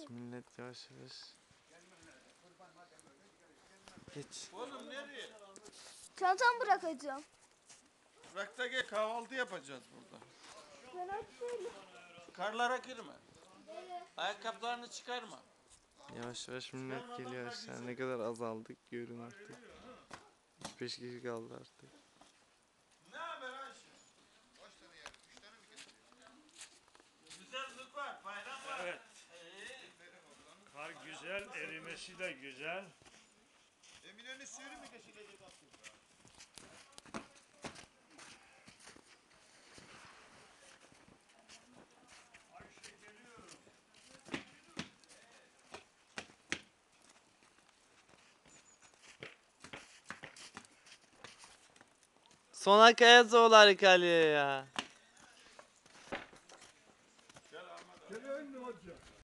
Evet millet yavaş yavaş. Geç. Oğlum nereye? Çantamı bırakacağım. Bırak da gel kahvaltı yapacağız burada. Ben aç değilim. Karlara girme. Ayakkabılarını çıkarma. Yavaş yavaş millet geliyor aşağı. Ne kadar azaldık görün artık. 5 kişi kaldı artık. Ne haber Ayşe? Güzellik var, bayram var. Evet. Kar güzel, erimesi de güzel. Emine'nin suyunu mu geçilecek Sona Kayazoğulları kalıyor ya.